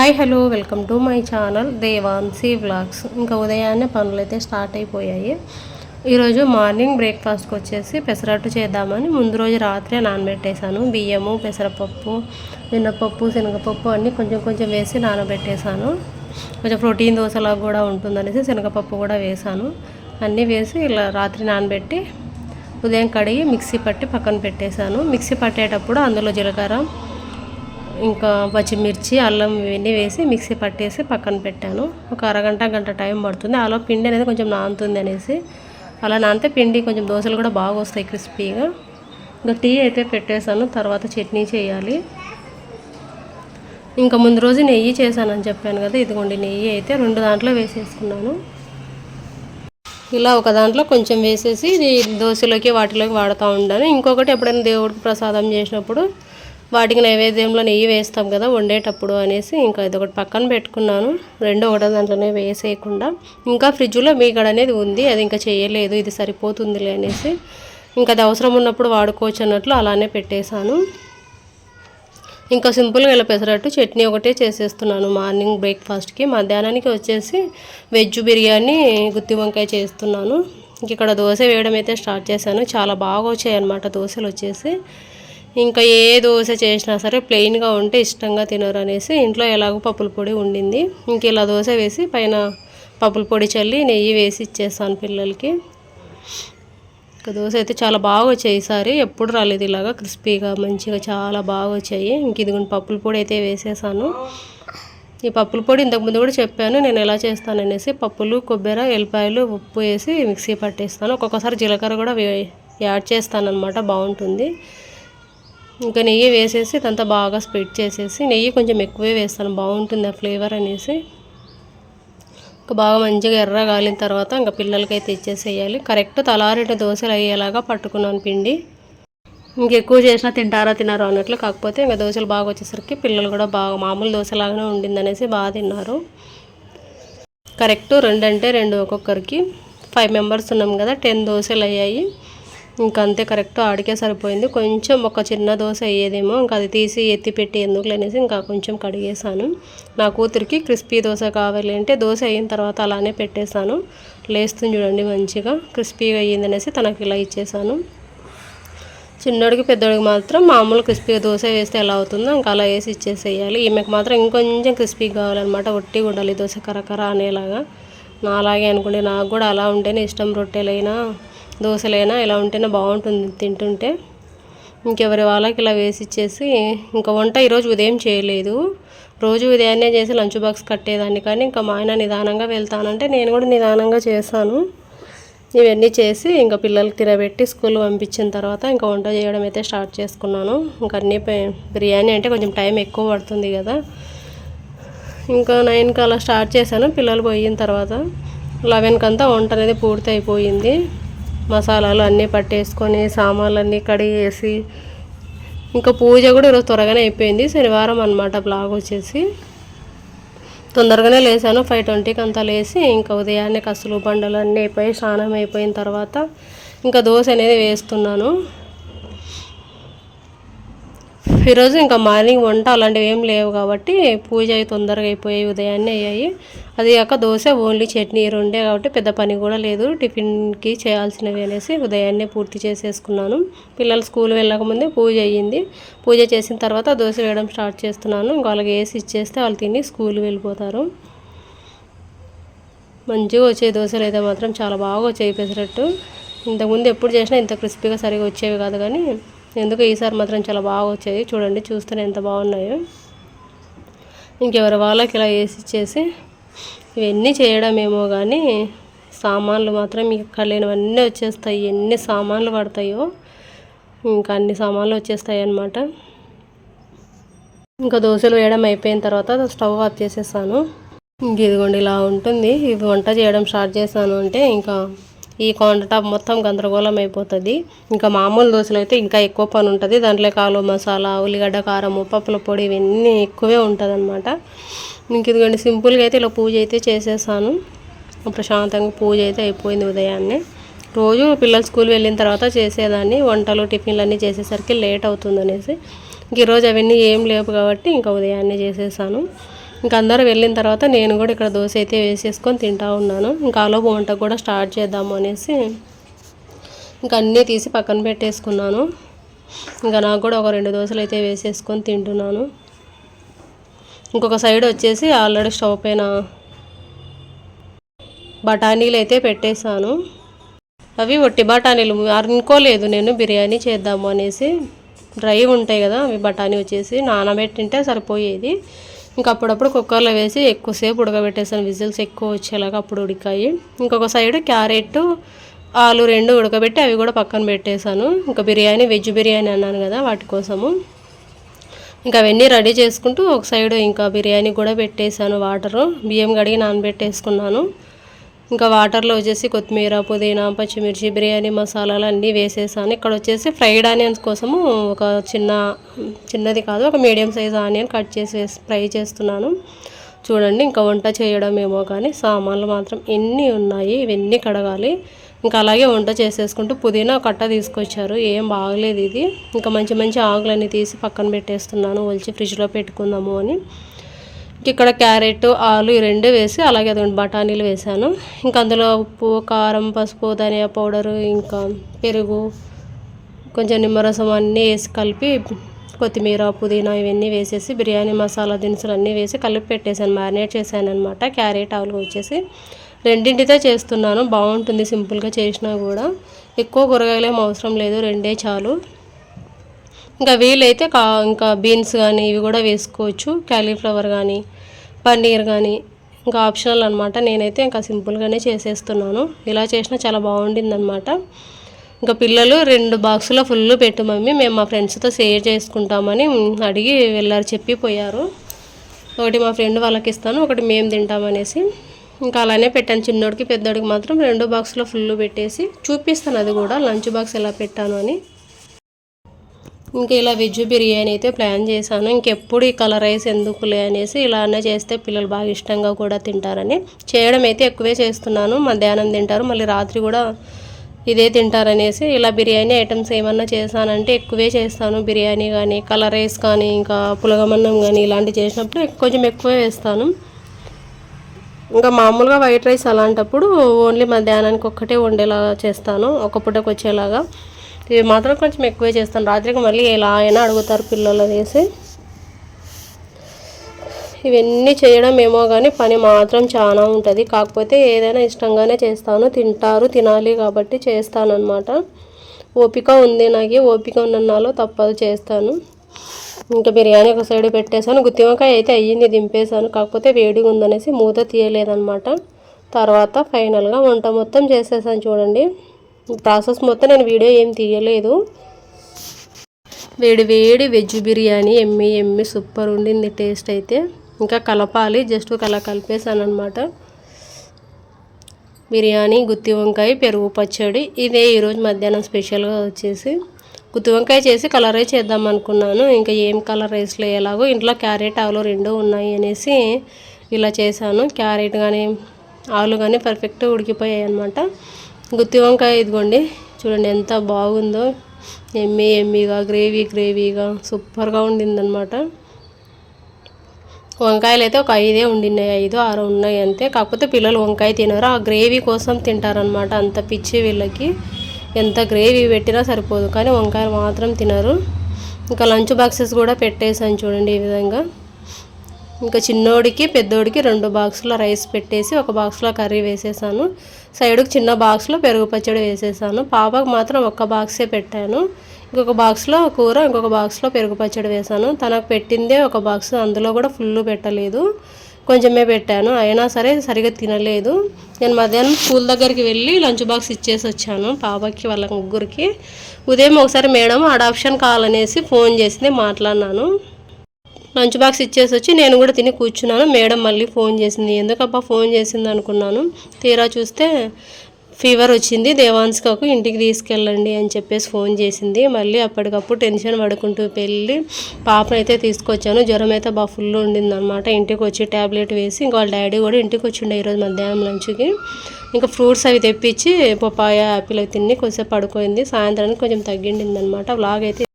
Hi hello welcome to my channel Devansi vlogs ఇంకా ఉదయాన్నే పనులు అయితే స్టార్ట్ అయిపోయాయి. ఈరోజు మార్నింగ్ బ్రేక్ఫాస్ట్కి వచ్చేసి పెసరట్టు చేద్దామని ముందు రోజు రాత్రే నానబెట్టేశాను. బియ్యము పెసరపప్పు మినపప్పు శనగపప్పు అన్నీ కొంచెం కొంచెం వేసి నానబెట్టేశాను. కొంచెం ప్రోటీన్ దోశలా కూడా ఉంటుందనేసి శనగపప్పు కూడా వేసాను అన్నీ వేసి ఇలా రాత్రి నానబెట్టి ఉదయం కడిగి మిక్సీ పట్టి పక్కన పెట్టేశాను. మిక్సీ పట్టేటప్పుడు అందులో జీలకర్ర ఇంకా పచ్చిమిర్చి అల్లం ఇవన్నీ వేసి మిక్సీ పట్టేసి పక్కన పెట్టాను. ఒక అరగంట గంట టైం పడుతుంది. అలా పిండి అనేది కొంచెం నానుతుంది అనేసి. అలా నానితే పిండి కొంచెం దోశలు కూడా బాగా వస్తాయి క్రిస్పీగా. ఇంకా టీ అయితే పెట్టేశాను. తర్వాత చట్నీ చేయాలి. ఇంకా ముందు రోజు నెయ్యి చేశానని చెప్పాను కదా ఇదిగోండి నెయ్యి అయితే రెండు దాంట్లో వేసేసుకున్నాను. ఇలా ఒక దాంట్లో కొంచెం వేసేసి ఇది దోశలోకి వాటిలోకి వాడుతూ ఉంటాను ఇంకొకటి ఎప్పుడైనా దేవుడికి ప్రసాదం చేసినప్పుడు వాటికి నైవేద్యంలో నెయ్యి వేస్తాం కదా వండేటప్పుడు అనేసి ఇంకా ఇది ఒకటి పక్కన పెట్టుకున్నాను. రెండు ఒకటో దాంట్లోనే వేసేయకుండా. ఇంకా ఫ్రిడ్జ్లో మీగడ అనేది ఉంది అది ఇంకా చేయలేదు ఇది సరిపోతుందిలే అనేసి ఇంకా అది అవసరం ఉన్నప్పుడు వాడుకోవచ్చు అన్నట్లు అలానే పెట్టేశాను. ఇంకా సింపుల్గా ఇలా పెసరట్టు చట్నీ ఒకటే చేసేస్తున్నాను మార్నింగ్ బ్రేక్ఫాస్ట్కి. మధ్యాహ్నానికి వచ్చేసి వెజ్ బిర్యానీ గుత్తి వంకాయ చేస్తున్నాను. ఇక్కడ దోశ వేయడం అయితే స్టార్ట్ చేశాను. చాలా బాగా వచ్చాయి అన్నమాట దోశలు వచ్చేసి. ఇంకా ఏ దోశ చేసినా సరే ప్లెయిన్గా ఉంటే ఇష్టంగా తినరు అనేసి ఇంట్లో ఎలాగో పప్పుల పొడి ఉండింది. ఇంక ఇలా దోశ వేసి పైన పప్పుల పొడి చల్లి నెయ్యి వేసి ఇచ్చేస్తాను పిల్లలకి. ఇంకా దోశ అయితే చాలా బాగా వచ్చాయి ఈసారి ఎప్పుడు రాలేదు ఇలాగా క్రిస్పీగా మంచిగా చాలా బాగా వచ్చాయి. ఇంక ఇదిగోండి పప్పుల పొడి అయితే వేసేసాను. ఈ పప్పుల పొడి ఇంతకుముందు కూడా చెప్పాను నేను ఎలా చేస్తాననేసి పప్పులు కొబ్బరి ఎల్లిపాయలు ఉప్పు వేసి మిక్సీ పట్టేస్తాను. ఒక్కొక్కసారి జీలకర్ర కూడా యాడ్ చేస్తాను అనమాట బాగుంటుంది. ఇంకా నెయ్యి వేసేసి ఇదంతా బాగా స్ప్రెడ్ చేసేసి నెయ్యి కొంచెం ఎక్కువే వేస్తాను. బాగుంటుంది ఆ ఫ్లేవర్ అనేసి. ఇంకా బాగా మంచిగా ఎర్ర కాలిన తర్వాత ఇంకా పిల్లలకైతే ఇచ్చేసేయాలి కరెక్ట్ తలారెట దోశలు అయ్యేలాగా పట్టుకున్నాను పిండి. ఇంకెక్కువ చేసినా తింటారా తినారా అన్నట్లు కాకపోతే ఇంకా దోశలు బాగా వచ్చేసరికి పిల్లలు కూడా బాగా మామూలు దోశలాగానే ఉండిందనేసి బాగా తిన్నారు. కరెక్ట్ రెండు అంటే రెండు ఒక్కొక్కరికి. ఫైవ్ మెంబర్స్ ఉన్నాం కదా టెన్ దోశలు అయ్యాయి. ఇంకా అంతే కరెక్ట్. ఆడికే సరిపోయింది. కొంచెం ఒక చిన్న దోశ అయ్యేదేమో ఇంకా అది తీసి ఎత్తి పెట్టి ఎందుకు లేనేసి ఇంకా కొంచెం కడిగేసాను నా కూతురికి క్రిస్పీ దోశ కావాలి అంటే దోశ అయిన తర్వాత అలానే పెట్టేశాను. లేస్తుంది చూడండి మంచిగా క్రిస్పీగా అయ్యింది అనేసి తనకి ఇలా ఇచ్చేసాను చిన్నోడికి పెద్దోడికి మాత్రం మామూలు క్రిస్పీగా దోశ వేస్తే ఎలా అవుతుందో ఇంకా అలా వేసి ఇచ్చేసేయాలి. ఈమెకు మాత్రం ఇంకొంచెం క్రిస్పీగా కావాలన్నమాట. ఒట్టి ఉండాలి దోశ కరకర అనేలాగా. నా అలాగే అనుకుంటే నాకు కూడా అలా ఉంటేనే ఇష్టం రొట్టెలైనా. దోశలైనా ఇలా ఉంటేనే బాగుంటుంది తింటుంటే. ఇంకెవరి వాళ్ళకి ఇలా వేసి ఇచ్చేసి ఇంకా వంట ఈరోజు ఉదయం చేయలేదు. రోజు ఉదయాన్నే చేసి లంచ్ బాక్స్ కట్టేదాన్ని. కానీ ఇంకా మా ఆయన నిదానంగా వెళ్తానంటే నేను కూడా నిదానంగా చేశాను ఇవన్నీ చేసి ఇంకా పిల్లలకి తినబెట్టి స్కూల్ పంపించిన తర్వాత ఇంకా వంట చేయడం అయితే స్టార్ట్ చేసుకున్నాను. ఇంకా అన్నీ బిర్యానీ అంటే కొంచెం టైం ఎక్కువ పడుతుంది కదా. ఇంకా నైన్కి అలా స్టార్ట్ చేశాను. పిల్లలు పోయిన తర్వాత లెవెన్కి అంతా వంట అనేది పూర్తి అయిపోయింది మసాలాలు అన్నీ పట్టేసుకొని సామాన్లు అన్నీ కడిగేసి ఇంకా పూజ కూడా ఈరోజు త్వరగానే అయిపోయింది. శనివారం అనమాట బ్లాగ్ వచ్చేసి. తొందరగానే లేసాను. ఫైవ్ ట్వంటీకి అంతా లేసి ఇంకా ఉదయాన్నే కసులు బండలు అన్నీ అయిపోయి స్నానం అయిపోయిన తర్వాత ఇంకా దోశ అనేది వేస్తున్నాను. ఈరోజు ఇంకా మార్నింగ్ వంట అలాంటివి ఏం లేవు కాబట్టి పూజ అయి తొందరగా అయిపోయాయి ఉదయాన్నే అయ్యాయి. అది కాక దోశ ఓన్లీ చట్నీ రెండే కాబట్టి పెద్ద పని కూడా లేదు. టిఫిన్కి చేయాల్సినవి అనేసి ఉదయాన్నే పూర్తి చేసేసుకున్నాను. పిల్లలు స్కూల్ వెళ్ళకముందే పూజ అయ్యింది. పూజ చేసిన తర్వాత దోశ వేయడం స్టార్ట్ చేస్తున్నాను. ఇంకా వాళ్ళకి వేసి ఇచ్చేస్తే వాళ్ళు తిని స్కూల్ వెళ్ళిపోతారు. మంచిగా వచ్చే దోశలు అయితే మాత్రం. చాలా బాగా వచ్చాయి పెసరట్టు. ఇంతకుముందు ఎప్పుడు చేసినా ఇంత క్రిస్పీగా సరిగా వచ్చేవి కాదు కానీ ఎందుకు ఈసారి మాత్రం చాలా బాగా వచ్చాయి. చూడండి చూస్తేనే ఎంత బాగున్నాయో. ఇంకెవరి వాళ్ళకి ఇలా వేసి ఇచ్చేసి ఇవన్నీ చేయడమేమో కానీ సామాన్లు మాత్రం మీకు ఇక్కడ లేనివన్నీ వచ్చేస్తాయి. ఎన్ని సామాన్లు పడతాయో ఇంకా అన్ని సామాన్లు వచ్చేస్తాయి అన్నమాట. ఇంకా దోశలు వేయడం అయిపోయిన తర్వాత స్టవ్ ఆఫ్ చేసేసాను. ఇంక ఇదిగోండి ఇలా ఉంటుంది. ఇది వంట చేయడం స్టార్ట్ చేశాను అంటే ఇంకా ఈ కౌంటర్ టాప్ మొత్తం గందరగోళం అయిపోతుంది. ఇంకా మామూలు దోశలు అయితే ఇంకా ఎక్కువ పని ఉంటుంది. దాంట్లో కాలు మసాలా ఉల్లిగడ్డ కారం పప్పుల పొడి ఇవన్నీ ఎక్కువే ఉంటుంది అనమాట ఇంక ఇదిగోండి సింపుల్గా అయితే ఇలా పూజ అయితే చేసేసాను. ప్రశాంతంగా పూజ అయితే అయిపోయింది ఉదయాన్నే. రోజు పిల్లలు స్కూల్ వెళ్ళిన తర్వాత చేసేదాన్ని. వంటలు టిఫిన్లు అన్నీ చేసేసరికి లేట్ అవుతుంది అనేసి. ఇంక ఈరోజు అవన్నీ ఏం లేవు కాబట్టి ఇంకా ఉదయాన్నే చేసేసాను. ఇంకా అందరూ వెళ్ళిన తర్వాత నేను కూడా ఇక్కడ దోశ అయితే వేసేసుకొని తింటా ఉన్నాను. ఇంకా ఆలోపు వంట కూడా స్టార్ట్ చేద్దాము అనేసి ఇంకా అన్నీ తీసి పక్కన పెట్టేసుకున్నాను. ఇంకా నాకు కూడా ఒక రెండు దోశలు అయితే వేసేసుకొని తింటున్నాను. ఇంకొక సైడ్ వచ్చేసి ఆల్రెడీ స్టవ్ పైన బఠానీలు అయితే పెట్టేశాను. అవి ఒట్టి బఠానీలు అనుకోలేదు నేను బిర్యానీ చేద్దాము అనేసి. డ్రై ఉంటాయి కదా అవి బఠానీ వచ్చేసి నానబెట్టింటే సరిపోయేది. ఇంకా అప్పుడప్పుడు కుక్కర్లో వేసి ఎక్కువసేపు ఉడకబెట్టేసాను. విజిల్స్ ఎక్కువ వచ్చేలాగా అప్పుడు ఉడికాయి. ఇంకొక సైడ్ క్యారెట్ ఆలు రెండు ఉడకబెట్టి అవి కూడా పక్కన పెట్టేశాను. ఇంకా బిర్యానీ వెజ్ బిర్యానీ అన్నాను కదా వాటి కోసము. ఇంకా అవన్నీ రెడీ చేసుకుంటూ ఒక సైడ్ ఇంకా బిర్యానీ కూడా పెట్టేశాను వాటరు. బియ్యం కడిగి నానబెట్టేసుకున్నాను. ఇంకా వాటర్లో వచ్చేసి కొత్తిమీర పుదీనా పచ్చిమిర్చి బిర్యానీ మసాలాలు అన్నీ వేసేసాను. ఇక్కడ వచ్చేసి ఫ్రైడ్ ఆనియన్స్ కోసము ఒక చిన్న చిన్నది కాదు ఒక మీడియం సైజ్ ఆనియన్ కట్ చేసి ఫ్రై చేస్తున్నాను. చూడండి ఇంకా వంట చేయడం ఏమో కానీ సామాన్లు మాత్రం ఎన్ని ఉన్నాయి ఇవన్నీ కడగాలి. ఇంకా అలాగే వంట చేసేసుకుంటూ పుదీనా కట్ట తీసుకొచ్చారు. ఏం బాగలేదు ఇది. ఇంకా మంచి మంచి ఆకులన్నీ తీసి పక్కన పెట్టేస్తున్నాను. ఒలిచి ఫ్రిడ్జ్లో పెట్టుకుందాము అని. ఇక్కడ క్యారెట్ ఆలు ఈ రెండు వేసి అలాగే అదొకటి బఠానీలు వేసాను ఇంకా అందులో ఉప్పు కారం పసుపు ధనియా పౌడరు ఇంకా పెరుగు కొంచెం నిమ్మరసం అన్నీ వేసి కలిపి కొత్తిమీర పుదీనా ఇవన్నీ వేసేసి బిర్యానీ మసాలా దినుసులు అన్నీ వేసి కలిపి పెట్టేశాను మ్యారినేట్ చేశాను అనమాట క్యారెట్ ఆవులు వచ్చేసి రెండింటితో చేస్తున్నాను. బాగుంటుంది సింపుల్గా చేసినా కూడా. ఎక్కువ కూరగాయలు ఏం అవసరం లేదు రెండే చాలు. ఇంకా వీలైతే కా ఇంకా బీన్స్ కానీ ఇవి కూడా వేసుకోవచ్చు. క్యాలీఫ్లవర్ కానీ పన్నీర్ కానీ ఇంకా ఆప్షనల్ అనమాట నేనైతే ఇంకా సింపుల్గానే చేసేస్తున్నాను. ఇలా చేసినా చాలా బాగుండింది అనమాట ఇంకా పిల్లలు రెండు బాక్సులో ఫుల్ పెట్టు మమ్మీ. మేము మా ఫ్రెండ్స్తో షేర్ చేసుకుంటామని అడిగి వెళ్ళారు చెప్పిపోయారు. ఒకటి మా ఫ్రెండ్ వాళ్ళకి ఇస్తాను ఒకటి మేము తింటామనేసి. ఇంకా అలానే పెట్టాను. చిన్నోడికి పెద్దోడికి మాత్రం రెండు బాక్స్లో ఫుల్ పెట్టేసి చూపిస్తాను. అది కూడా లంచ్ బాక్స్ ఎలా పెట్టాను అని. ఇంకా ఇలా వెజ్ బిర్యానీ అయితే ప్లాన్ చేశాను. ఇంకెప్పుడు ఈ కలర్ రైస్ ఎందుకులే అనేసి ఇలానే చేస్తే పిల్లలు బాగా ఇష్టంగా కూడా తింటారని. చేయడం అయితే ఎక్కువే చేస్తున్నాను. మధ్యాహ్నం తింటారు మళ్ళీ రాత్రి కూడా ఇదే తింటారనేసి ఇలా బిర్యానీ ఐటమ్స్ ఏమన్నా చేశానంటే ఎక్కువే చేస్తాను. బిర్యానీ కానీ కలర్ రైస్ కానీ ఇంకా పులగమన్నం కానీ ఇలాంటివి చేసినప్పుడు కొంచెం ఎక్కువే వేస్తాను. ఇంకా మామూలుగా వైట్ రైస్ అలాంటప్పుడు ఓన్లీ మధ్యాహ్నానికి ఒక్కటే వండేలాగా చేస్తాను ఒక పూటకు వచ్చేలాగా. ఇవి మాత్రం కొంచెం ఎక్కువే చేస్తాను. రాత్రికి మళ్ళీ ఎలా అయినా అడుగుతారు పిల్లలు అనేసి. ఇవన్నీ చేయడం ఏమో కానీ పని మాత్రం చాలా ఉంటుంది. కాకపోతే ఏదైనా ఇష్టంగానే చేస్తాను. తింటారు తినాలి కాబట్టి చేస్తాను అనమాట ఓపిక ఉంది నాకు. ఓపిక ఉన్నాలో తప్పదు చేస్తాను. ఇంకా బిర్యానీ ఒక సైడ్ పెట్టేశాను. గుత్తి వంకాయ అయితే అయ్యింది దింపేశాను. కాకపోతే వేడిగా ఉందనేసి మూత తీయలేదనమాట తర్వాత ఫైనల్గా వంట మొత్తం చేసేసాను చూడండి. ప్రాసెస్ మొత్తం నేను వీడియో ఏం తీయలేదు. వేడి వేడి వెజ్ బిర్యానీ ఎమ్మి ఎమ్మి సూపర్ ఉండింది టేస్ట్ అయితే. ఇంకా కలపాలి జస్ట్ అలా కలిపేసాను అనమాట బిర్యానీ గుత్తి వంకాయ పెరుగు పచ్చడి ఇదే ఈరోజు మధ్యాహ్నం స్పెషల్గా వచ్చేసి. గుత్తి వంకాయ చేసి కలర్ రైస్ చేద్దాం అనుకున్నాను. ఇంకా ఏం కలర్ రైస్లో ఎలాగో ఇంట్లో క్యారెట్ ఆలు రెండు ఉన్నాయి అనేసి ఇలా చేశాను. క్యారెట్ కానీ ఆలు కానీ పర్ఫెక్ట్గా ఉడికిపోయాయి అనమాట గుత్తి వంకాయ ఇదిగోండి. చూడండి ఎంత బాగుందో. ఎమ్మి ఎమ్మిగా గ్రేవీ గ్రేవీగా సూపర్గా ఉండిందనమాట వంకాయలు అయితే ఒక ఐదే ఉండినాయి ఐదు ఆరు ఉన్నాయి అంతే. కాకపోతే పిల్లలు వంకాయ తినరు. ఆ గ్రేవీ కోసం తింటారనమాట అంత పిచ్చి వీళ్ళకి. ఎంత గ్రేవీ పెట్టినా సరిపోదు. కానీ వంకాయలు మాత్రం తినరు. ఇంకా లంచ్ బాక్సెస్ కూడా పెట్టేసాను చూడండి ఈ విధంగా. ఇంకా చిన్నోడికి పెద్దోడికి రెండు బాక్సుల రైస్ పెట్టేసి ఒక బాక్స్లో కర్రీ వేసేసాను. సైడ్కి చిన్న బాక్స్లో పెరుగు పచ్చడి వేసేసాను. పాపకు మాత్రం ఒక్క బాక్సే పెట్టాను. ఇంకొక బాక్స్లో కూర ఇంకొక బాక్స్లో పెరుగు పచ్చడి వేసాను. తనకు పెట్టిందే ఒక బాక్స్ అందులో కూడా ఫుల్ పెట్టలేదు. కొంచెమే పెట్టాను. అయినా సరే సరిగా తినలేదు. నేను మధ్యాహ్నం స్కూల్ దగ్గరికి వెళ్ళి లంచ్ బాక్స్ ఇచ్చేసి వచ్చాను పాపకి వాళ్ళ ముగ్గురికి. ఉదయం ఒకసారి మేడం అడాప్షన్ కాల్ అనేసి ఫోన్ చేసింది మాట్లాడినాను. లంచ్ బాక్స్ ఇచ్చేసి వచ్చి నేను కూడా తిని కూర్చున్నాను. మేడం మళ్ళీ ఫోన్ చేసింది. ఎందుకబ్బా ఫోన్ చేసింది అనుకున్నాను. తీరా చూస్తే ఫీవర్ వచ్చింది. దేవాన్స్కాకు ఇంటికి తీసుకెళ్ళండి అని చెప్పేసి ఫోన్ చేసింది. మళ్ళీ అప్పటికప్పుడు టెన్షన్ పడుకుంటూ వెళ్ళి పాపనైతే తీసుకొచ్చాను. జ్వరం అయితే బాగా ఫుల్ ఉండింది అనమాట ఇంటికి వచ్చి ట్యాబ్లెట్ వేసి ఇంకా వాళ్ళ డాడీ కూడా ఇంటికి వచ్చిండే ఈరోజు మధ్యాహ్నం లంచ్కి. ఇంకా ఫ్రూట్స్ అవి తెప్పించి పపాయ యాపిల్ అవి తిని కొంచెం పడుకోయింది. సాయంత్రానికి కొంచెం తగ్గిండింది అనమాట వ్లాగ్ అయితే